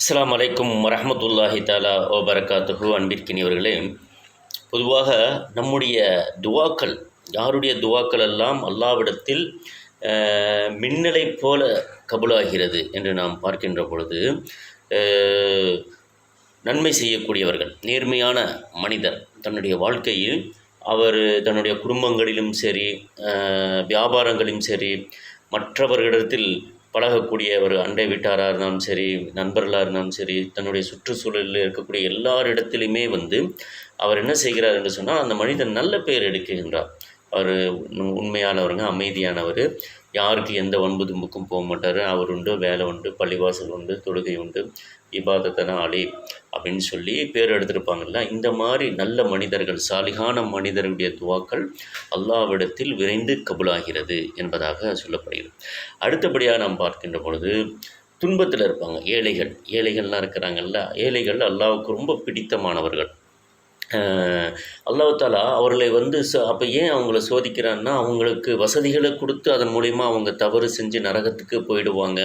அஸ்லாம் அலைக்கும் வரமத்துல்லாஹி தாலா ஓ பரக்காத்துஹு அன்பிற்கினியவர்களே பொதுவாக நம்முடைய துவாக்கள் யாருடைய துவாக்கள் எல்லாம் அல்லாவிடத்தில் மின்னலை போல கபுலாகிறது என்று நாம் பார்க்கின்ற பொழுது நன்மை செய்யக்கூடியவர்கள் நேர்மையான மனிதர் தன்னுடைய வாழ்க்கையில் அவர் தன்னுடைய குடும்பங்களிலும் சரி வியாபாரங்களிலும் சரி மற்றவர்களிடத்தில் பழகக்கூடிய ஒரு அண்டை வீட்டாராக இருந்தாலும் சரி நண்பர்களாக இருந்தாலும் சரி தன்னுடைய சுற்றுச்சூழலில் இருக்கக்கூடிய எல்லாரிடத்திலுமே வந்து அவர் என்ன செய்கிறார் என்று சொன்னால் அந்த மனிதன் நல்ல பெயர் எடுக்குகின்றார் அவர் உண்மையானவருங்க அமைதியானவர். யாருக்கு எந்த வன்பு தும்புக்கும் போக மாட்டார். அவர் உண்டு வேலை உண்டு பள்ளிவாசல் உண்டு தொழுகை உண்டு இபாதத்தன அலி அப்படின்னு சொல்லி பேர் எடுத்திருப்பாங்கல்ல. இந்த மாதிரி நல்ல மனிதர்கள் சாலிகான மனிதர்களுடைய துவாக்கள் அல்லாவிடத்தில் விரைந்து கபுலாகிறது என்பதாக சொல்லப்படுகிறது. அடுத்தபடியாக நாம் பார்க்கின்ற பொழுது துன்பத்தில் இருப்பாங்க ஏழைகள். ஏழைகள்லாம் இருக்கிறாங்கல்ல ஏழைகள் அல்லாவுக்கு ரொம்ப பிடித்தமானவர்கள். அல்லாஹாலா அல்லாஹ் தாலா அவர்களை வந்து ச அப்போ ஏன் அவங்கள சோதிக்கிறான்னா அவங்களுக்கு வசதிகளை கொடுத்து அதன் மூலிமா அவங்க தவறு செஞ்சு நரகத்துக்கு போயிடுவாங்க.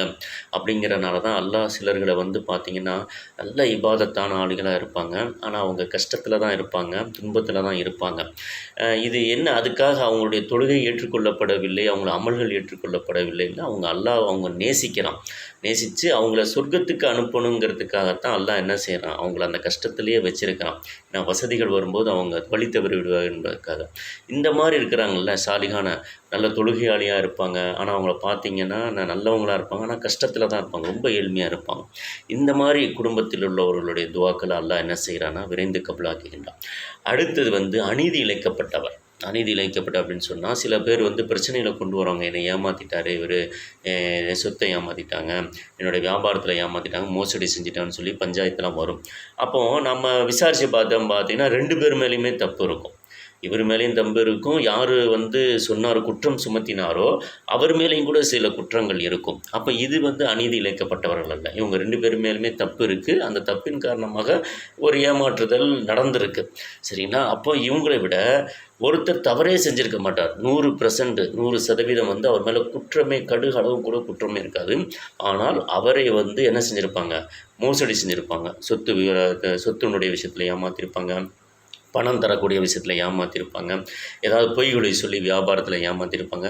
அப்படிங்கிறனால தான் அல்லாஹ் சிலர்களை வந்து பார்த்திங்கன்னா நல்ல இபாதத்தான ஆளுகளாக இருப்பாங்க. ஆனால் அவங்க கஷ்டத்தில் தான் இருப்பாங்க துன்பத்தில் தான் இருப்பாங்க. இது என்ன? அதுக்காக அவங்களுடைய தொழுகை ஏற்றுக்கொள்ளப்படவில்லை அவங்கள அமல்கள் ஏற்றுக்கொள்ளப்படவில்லைன்னு அவங்க அல்லாஹ் அவங்க நேசிக்கிறான். நேசித்து அவங்கள சொர்க்கத்துக்கு அனுப்பணுங்கிறதுக்காகத்தான் எல்லாம் என்ன செய்கிறான் அவங்கள அந்த கஷ்டத்துலேயே வச்சுருக்கிறான் ஏன்னா வசதிகள் வரும்போது அவங்க வழி தவறி விடுவாங்க என்பதற்காக. இந்த மாதிரி இருக்கிறாங்கல்ல சாலிகான நல்ல தொழுகையாளியாக இருப்பாங்க. ஆனால் அவங்கள பார்த்தீங்கன்னா நான் நல்லவங்களா இருப்பாங்க. ஆனால் கஷ்டத்தில் தான் இருப்பாங்க. ரொம்ப ஏழ்மையாக இருப்பாங்க. இந்த மாதிரி குடும்பத்தில் உள்ளவர்களுடைய துவாக்களை அல்லாஹ் என்ன செய்கிறான்னா விரைந்து கபலாக்குகின்றான். அடுத்தது வந்து அநீதி இழைக்கப்பட்டவர். அநீதி இழைக்கப்பட்ட அப்படின்னு சொன்னால் சில பேர் வந்து பிரச்சனையில் கொண்டு வராங்க. என்னை ஏமாற்றிட்டாரு இவர் என் சொத்தை ஏமாற்றிட்டாங்க என்னோடய வியாபாரத்தில் ஏமாற்றிட்டாங்க மோசடி செஞ்சுட்டான்னு சொல்லி பஞ்சாயத்துலாம் வரும். அப்போது நம்ம விசாரித்து பார்த்தோம் பார்த்தீங்கன்னா ரெண்டு பேர் மேலேயுமே தப்பு இருக்கும். இவர் மேலேயும் தம்பு இருக்கும். யார் வந்து சொன்னார் குற்றம் சுமத்தினாரோ அவர் மேலேயும் கூட சில குற்றங்கள் இருக்கும். அப்போ இது வந்து அநீதி இழைக்கப்பட்டவர்கள் அல்ல. இவங்க ரெண்டு பேர் மேலுமே தப்பு இருக்குது அந்த தப்பின் காரணமாக ஒரு ஏமாற்றுதல் நடந்திருக்கு. சரிங்களா? அப்போ இவங்களை விட ஒருத்தர் தவறே செஞ்சுருக்க மாட்டார். நூறு பர்சன்ட் நூறு சதவீதம் வந்து அவர் மேலே குற்றமே கடுகு அளவு கூட குற்றமே இருக்காது. ஆனால் அவரை வந்து என்ன செஞ்சுருப்பாங்க? மோசடி செஞ்சுருப்பாங்க. சொத்து சொத்துனுடைய விஷயத்தில் ஏமாற்றிருப்பாங்க பணம் தரக்கூடிய விஷயத்தில் ஏமாற்றிருப்பாங்க ஏதாவது பொய்களை சொல்லி வியாபாரத்தில் ஏமாற்றிருப்பாங்க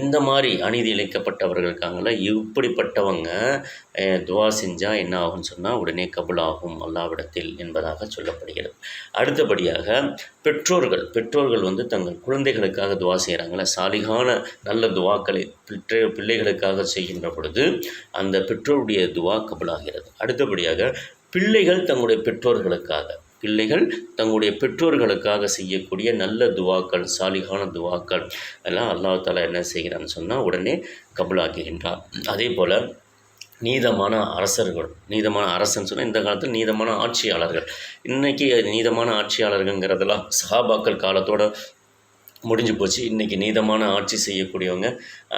இந்த மாதிரி அநீதி இழைக்கப்பட்டவர்கள் இருக்காங்கள இப்படிப்பட்டவங்க துவா செஞ்சால் என்ன ஆகும்னு சொன்னால் உடனே கபுலாகும் அல்லாவிடத்தில் என்பதாக சொல்லப்படுகிறது. அடுத்தபடியாக பெற்றோர்கள் பெற்றோர்கள் வந்து தங்கள் குழந்தைகளுக்காக துவா செய்கிறாங்கள சாலிகான நல்ல துவாக்களை பெற்ற பிள்ளைகளுக்காக செய்கின்ற பொழுது அந்த பெற்றோருடைய துவா கபுலாகிறது. அடுத்தபடியாக பிள்ளைகள் தங்களுடைய பெற்றோர்களுக்காக பிள்ளைகள் தங்களுடைய பெற்றோர்களுக்காக செய்யக்கூடிய நல்ல துவாக்கள் சாலிகான துவாக்கள். எல்லாம் அல்லாஹ் தாலா என்ன செய்கிறான்னு சொன்னால் உடனே கபுலாக்குகின்றார் அதே போல் நீதமான அரசர்கள் நீதமான அரசன் சொன்னால் இந்த காலத்தில் நீதமான ஆட்சியாளர்கள். இன்றைக்கி நீதமான ஆட்சியாளர்கள்ங்கிறதெல்லாம் சஹாபாக்கள் காலத்தோட முடிஞ்சு போச்சு. இன்றைக்கி நீதமான ஆட்சி செய்யக்கூடியவங்க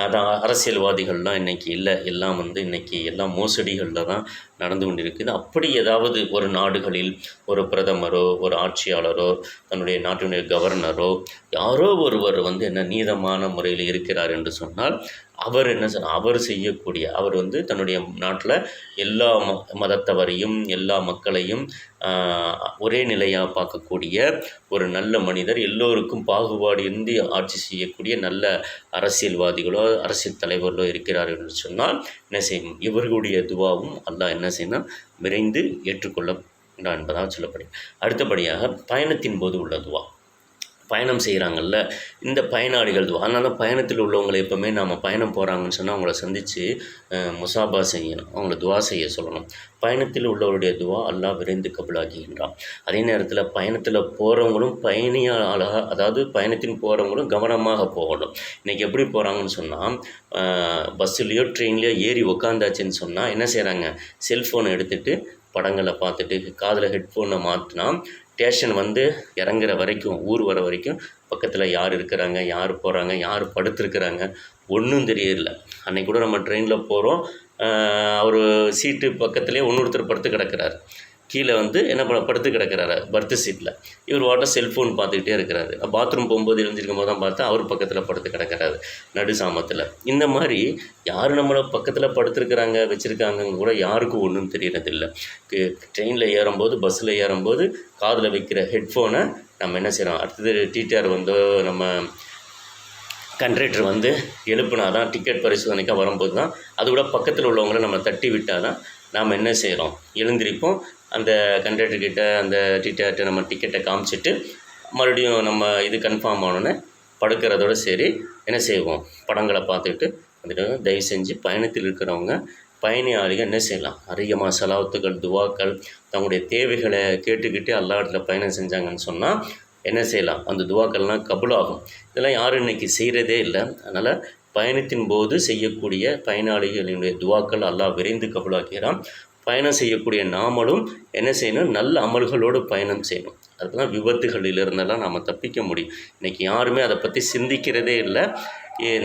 அதான் அரசியல்வாதிகள்லாம் இன்றைக்கி இல்லை. எல்லாம் வந்து இன்றைக்கி எல்லாம் மோசடிகளில் தான் நடந்து கொண்டிருக்குது. அப்படி ஏதாவது ஒரு நாடுகளில் ஒரு பிரதமரோ ஒரு ஆட்சியாளரோ தன்னுடைய நாட்டினுடைய கவர்னரோ யாரோ ஒருவர் வந்து என்ன நீதமான முறையில் இருக்கிறார் என்று சொன்னால் அவர் என்ன சொன்ன அவர் செய்யக்கூடிய அவர் வந்து தன்னுடைய நாட்டில் எல்லா ம மதத்தவரையும் எல்லா மக்களையும் ஒரே நிலையாக பார்க்கக்கூடிய ஒரு நல்ல மனிதர் எல்லோருக்கும் பாகுபாடு இருந்து ஆட்சி செய்யக்கூடிய நல்ல அரசியல்வாதிகளோ அரசியல் தலைவர்களோ இருக்கிறார் என்று சொன்னால் என்ன செய்யும்? இவர்களுடைய துவாவும் அல்லா என்ன என்ன செய்யணும்? விரைந்து ஏற்றுக்கொள்ள என்பதாக சொல்லப்படுகிறது. அடுத்தபடியாக பயணத்தின் போது உள்ள துவா. பயணம் செய்கிறாங்கல்ல இந்த பயனாளிகள் துவா அதனால பயணத்தில் உள்ளவங்களை எப்போவுமே நாம் பயணம் போகிறாங்கன்னு சொன்னால் அவங்கள சந்தித்து முசாபா செய்யணும். அவங்கள துவா செய்ய சொல்லணும். பயணத்தில் உள்ளவருடைய துவா அல்லாஹ் விரைந்து கபுலாக்குகின்றான். அதே நேரத்தில் பயணத்தில் போகிறவங்களும் பயணியாளாக அதாவது பயணத்தின் போகிறவங்களும் கவனமாக போகணும். இன்றைக்கி எப்படி போகிறாங்கன்னு சொன்னால் பஸ்ஸுலேயோ ட்ரெயின்லேயோ ஏறி உக்காந்தாச்சுன்னு சொன்னால் என்ன செய்கிறாங்க செல்ஃபோனை எடுத்துகிட்டு படங்களை பார்த்துட்டு காதில் ஹெட்ஃபோனை மாற்றினா ஸ்டேஷன் வந்து இறங்குற வரைக்கும் ஊர் வர வரைக்கும் பக்கத்தில் யார் இருக்கிறாங்க யார் போகிறாங்க யார் படுத்துருக்குறாங்க ஒன்றும் தெரியல அன்றைக்கூட நம்ம ட்ரெயினில் போகிறோம் அவர் சீட்டு பக்கத்துலேயே இன்னொருத்தர் படுத்து கிடக்கிறார். கீழே வந்து என்ன பண்ண படுத்து கிடக்கிறாரு. பர்த் சீட்டில் இவர் வாட்ட செல்ஃபோன் பார்த்துக்கிட்டே இருக்கிறாரு. பாத்ரூம் போகும்போது எழுந்திருக்கும் போது தான் பார்த்தா அவர் பக்கத்தில் படுத்து கிடக்கிறாரு. நடு சாமத்தில். இந்த மாதிரி யார் நம்மளை பக்கத்தில் படுத்துருக்குறாங்க வச்சுருக்காங்கன்னு கூட யாருக்கும் ஒன்றும் தெரியறதில்லை. ட்ரெயினில் ஏறும்போது பஸ்ஸில் ஏறும்போது காதில் வைக்கிற ஹெட்ஃபோனை நம்ம என்ன செய்கிறோம் அடுத்தது டிடிஆர் வந்து நம்ம கண்ட்ரக்டர் வந்து எழுப்புனா தான் டிக்கெட் பரிசோதனைக்காக வரும்போது தான் அது கூட பக்கத்தில் உள்ளவங்களை நம்ம தட்டி விட்டால் தான் நாம் என்ன செய்கிறோம் எழுந்திருப்போம். அந்த கண்ட்ரக்டர் கிட்ட அந்த டிக்கெட்டை நம்ம டிக்கெட்டை காமிச்சிட்டு மறுபடியும் நம்ம இது கன்ஃபார்ம் ஆனோன்னே படுக்கிறதோட சரி என்ன செய்வோம்? படங்களை பார்த்துட்டு வந்துட்டு தயவு செஞ்சு பயணத்தில் இருக்கிறவங்க பயணியாளிகள் என்ன செய்யலாம்? அதிகமாக செலவத்துக்கள் துவாக்கள் தங்களுடைய தேவைகளை கேட்டுக்கிட்டு எல்லா இடத்துல பயணம் செஞ்சாங்கன்னு சொன்னால் என்ன செய்யலாம்? அந்த துவாக்கள்லாம் கபுலாகும். இதெல்லாம் யாரும் இன்றைக்கி செய்கிறதே இல்லை. அதனால் பயணத்தின் போது செய்யக்கூடிய பயனாளிகளினுடைய துவாக்கள் அல்லாஹ் விரைந்து கபுலாக்கிறான் பயணம் செய்யக்கூடிய நாமளும் என்ன செய்யணும்? நல்ல அமல்களோடு பயணம் செய்யணும். அதுதான் விபத்துகளிலிருந்தெல்லாம் நாம் தப்பிக்க முடியும். இன்றைக்கி யாருமே அதை பற்றி சிந்திக்கிறதே இல்லை.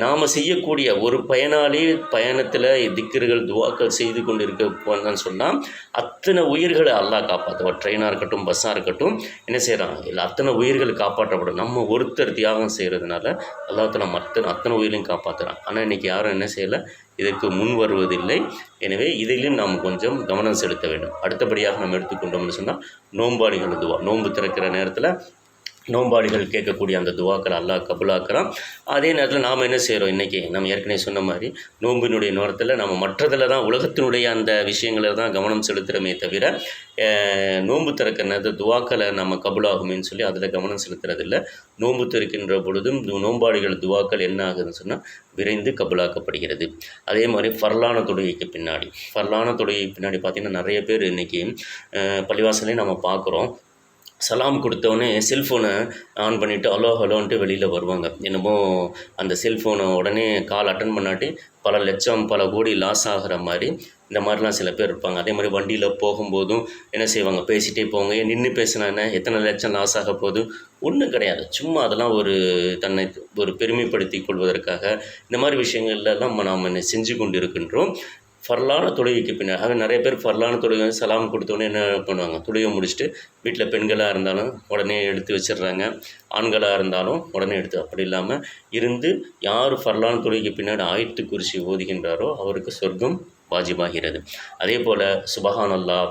நாம் செய்யக்கூடிய ஒரு பயனாளி பயணத்தில் திக்கர்கள் துவாக்கள் செய்து கொண்டு இருக்க சொன்னால் அத்தனை உயிர்களை அல்லாஹ் காப்பாற்றுவார் ட்ரெயினாக இருக்கட்டும் பஸ்ஸாக இருக்கட்டும் என்ன செய்கிறாங்க இல்லை அத்தனை உயிர்கள் காப்பாற்றப்படும். நம்ம ஒருத்தர் தியாகம் செய்கிறதுனால அல்லாத்தில் மற்ற அத்தனை உயிரையும் காப்பாற்றுறான் ஆனால் இன்றைக்கி யாரும் என்ன செய்யலை? இதற்கு முன் வருவதில்லை. எனவே இதிலும் நாம் கொஞ்சம் கவனம் செலுத்த வேண்டும். அடுத்தபடியாக நம்ம எடுத்துக்கொண்டோம்னு சொன்னால் நோம்பாளிகள் துவா நோன்பு திறக்கிற நேரத்தில் நோம்பாடிகள் கேட்கக்கூடிய அந்த துவாக்கள் அல்லாஹ் கபுலாக்குறான். அதே நேரத்தில் நாம் என்ன செய்கிறோம் இன்றைக்கி நம்ம ஏற்கனவே சொன்ன மாதிரி நோம்பினுடைய நேரத்தில் நம்ம மற்றதில் தான் உலகத்தினுடைய அந்த விஷயங்களில் தான் கவனம் செலுத்துகிறோமே தவிர நோன்பு திறக்கிற நேரத்தில் துவாக்களை நம்ம கபுலாகுமேன்னு சொல்லி அதில் கவனம் செலுத்துறதில்ல. நோன்பு திறக்கின்ற பொழுதும் து- நோம்பாடிகள் துவாக்கள் என்ன ஆகுதுன்னு சொன்னால் விரைந்து கபுலாக்கப்படுகிறது. அதே மாதிரி ஃபர்லான தொழுகைக்கு பின்னாடி. ஃபர்லான தொழுகைக்கு பின்னாடி பார்த்திங்கன்னா நிறைய பேர் இன்றைக்கி பள்ளிவாசலையும் நம்ம பார்க்குறோம் சலாம் கொடுத்தோடனே செல்ஃபோனை ஆன் பண்ணிவிட்டு ஹலோ ஹலோன்ட்டு வெளியில் வருவாங்க. என்னமோ அந்த செல்ஃபோனை உடனே கால் அட்டன் பண்ணாட்டி பல லட்சம் பல கோடி லாஸ் ஆகிற மாதிரி இந்த மாதிரிலாம் சில பேர் இருப்பாங்க. அதே மாதிரி வண்டியில் போகும்போதும் என்ன செய்வாங்க? பேசிகிட்டே போவாங்க ஏன் நின்று பேசினா என்ன? எத்தனை லட்சம் லாஸ் ஆக போகுது? ஒன்றும் கிடையாது. சும்மா அதெல்லாம் ஒரு தன்னை ஒரு பெருமைப்படுத்தி கொள்வதற்காக இந்த மாதிரி விஷயங்கள்லாம் நாம் என்ன செஞ்சு கொண்டு இருக்கின்றோம் ஃபர்லான தொழுகைக்கு பின்னாடி அவங்க நிறைய பேர் ஃபர்லான தொழுகை வந்து சலாம் கொடுத்தோன்னே என்ன பண்ணுவாங்க? தொழுகை முடிச்சுட்டு வீட்டில் பெண்களாக இருந்தாலும் உடனே எடுத்து வச்சிடுறாங்க. ஆண்களாக இருந்தாலும் உடனே எடுத்து அப்படி இல்லாமல் இருந்து யார் ஃபர்லான தொழுகைக்கு பின்னாடி ஆயத்து குறிச்சி ஓதுகின்றாரோ அவருக்கு சொர்க்கம் வாஜிபாகிறது. அதே போல் சுபஹான் அல்லாஹ்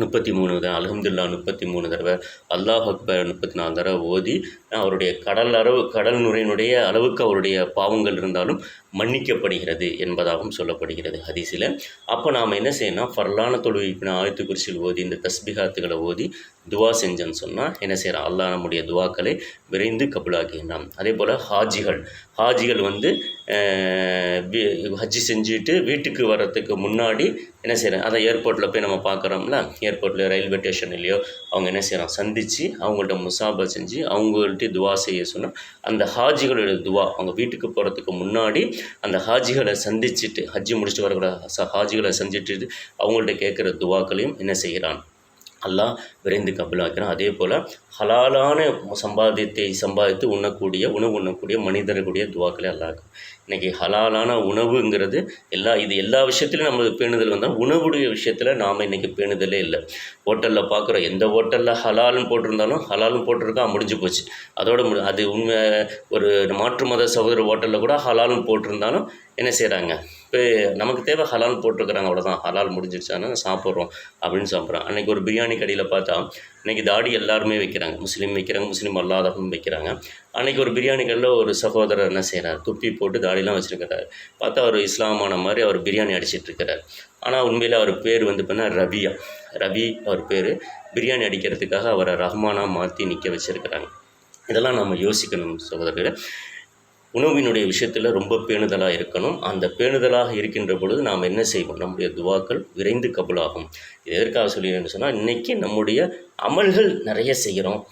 முப்பத்தி மூணு தான் அலமதுல்லா முப்பத்தி மூணு தடவை அல்லாஹ் அக்பர் முப்பத்தி நாலு தடவை ஓதி அவருடைய கடல் அளவு கடல் நுரையினுடைய அளவுக்கு அவருடைய பாவங்கள் இருந்தாலும் மன்னிக்கப்படுகிறது என்பதாகவும் சொல்லப்படுகிறது ஹதீஸில். அப்போ நாம் என்ன செய்யணும் ஃபர்லான தொழுகைக்கு ஆயத்து குறிச்சில் ஓதி இந்த தஸ்பிகாத்துகளை ஓதி துவா செஞ்சோன்னு சொன்னால் என்ன செய்கிறோம் அல்லா நம்முடைய துவாக்களை விரைந்து கபுலாக்குகின்றான் அதே போல் ஹாஜிகள். ஹாஜிகள் வந்து ஹஜ்ஜி செஞ்சுட்டு வீட்டுக்கு வர்றதுக்கு முன்னாடி என்ன செய்கிறேன் அதை ஏர்போர்ட்டில் போய் நம்ம பார்க்குறோம்ல ஏர்போர்ட்டில் ரயில்வே ஸ்டேஷன்லேயோ அவங்க என்ன செய்கிறோம் சந்தித்து அவங்கள்ட்ட முசாபா செஞ்சு அவங்கள்ட்ட துவா செய்ய சொன்னால் அந்த ஹாஜிகளுடைய துவா அவங்க வீட்டுக்கு போகிறதுக்கு முன்னாடி அந்த ஹாஜிகளை சந்திச்சுட்டு ஹஜ்ஜி முடிச்சுட்டு வரக்கூடாது ச ஹாஜிகளை சந்திச்சுட்டு அவங்கள்ட்ட கேட்குற துவாக்களையும் என்ன செய்கிறான்? அல்லாஹ் விரைந்து கபிலாக்கிறான் அதே போல் ஹலாலான சம்பாதியத்தை சம்பாதித்து உண்ணக்கூடிய உணவு உண்ணக்கூடிய மனிதர்களுடைய துவாக்களை அல்லாஹ் இன்றைக்கி ஹலாலான உணவுங்கிறது எல்லா இது எல்லா விஷயத்துலையும் நம்ம பேணுதல் வந்தால் உணவுடைய விஷயத்தில் நாம் இன்றைக்கி பேணுதலே இல்லை. ஹோட்டலில் பார்க்குறோம் எந்த ஹோட்டலில் ஹலாலும் போட்டிருந்தாலும் ஹலாலும் போட்டிருக்கா முடிஞ்சு போச்சு. அதோட முடி அது உண்மை ஒரு மாற்று மத சகோதர ஹோட்டலில் கூட ஹலாலும் போட்டிருந்தாலும் என்ன செய்கிறாங்க இப்போ நமக்கு தேவை ஹலால் போட்டிருக்கிறாங்க அவ்வளோதான் ஹலால் முடிஞ்சிருச்சானா சாப்பிட்றோம் அப்படின்னு சாப்பிட்றோம் அன்றைக்கி ஒரு பிரியாணி கடையில் பார்த்தா இன்றைக்கி தாடி எல்லாருமே வைக்கிறாங்க. முஸ்லீம் வைக்கிறாங்க முஸ்லீம் அல்லாதவங்களும் வைக்கிறாங்க. அன்றைக்கி ஒரு பிரியாணி கடையில் ஒரு சகோதரர் என்ன செய்கிறார் துப்பி போட்டு தாடிலாம் வச்சுருக்கிறார். பார்த்தா அவர் இஸ்லாமான மாதிரி அவர் பிரியாணி அடிச்சிட்ருக்கிறார் ஆனால் உண்மையில் அவர் பேர் வந்து பார்த்தா ரபியா. ரவி அவர் பேர். பிரியாணி அடிக்கிறதுக்காக அவரை ரஹ்மானாக மாற்றி நிற்க வச்சுருக்கிறாங்க. இதெல்லாம் நம்ம யோசிக்கணும் சகோதரர்களே. உணவினுடைய விஷயத்தில் ரொம்ப பேணுதலாக இருக்கணும். அந்த பேணுதலாக இருக்கின்ற பொழுது நாம் என்ன செய்வோம்? நம்முடைய துவாக்கள் விரைந்து கபுலாகும். இது எதற்காக சொல்லிடுறேன்னு சொன்னால் இன்றைக்கி நம்முடைய அமல்கள் நிறைய செய்கிறோம்.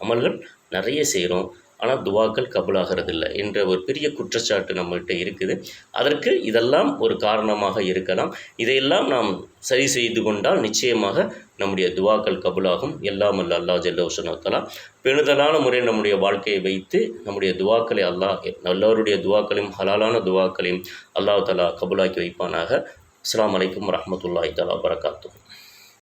அமல்கள் நிறைய செய்கிறோம். ஆனால் துவாக்கள் கபுலாகிறது இல்லை என்ற ஒரு பெரிய குற்றச்சாட்டு நம்மள்கிட்ட இருக்குது. அதற்கு இதெல்லாம் ஒரு காரணமாக இருக்கலாம். இதையெல்லாம் நாம் சரி செய்து கொண்டால் நிச்சயமாக நம்முடைய துவாக்கள் கபுலாகும். எல்லாம் அல்ல அல்லா ஜல்லோசனத்தலா பெணுதலான முறையில் நம்முடைய வாழ்க்கையை வைத்து நம்முடைய துவாக்களை அல்லாஹ் எல்லோருடைய துவாக்களையும் ஹலாலான துவாக்களையும் அல்லாஹ் தலா கபுலாக்கி வைப்பானாக. அஸ்லாம் வலைக்கம் வரஹ்மத்துல்லாஹி தலா வரகாத்துஹு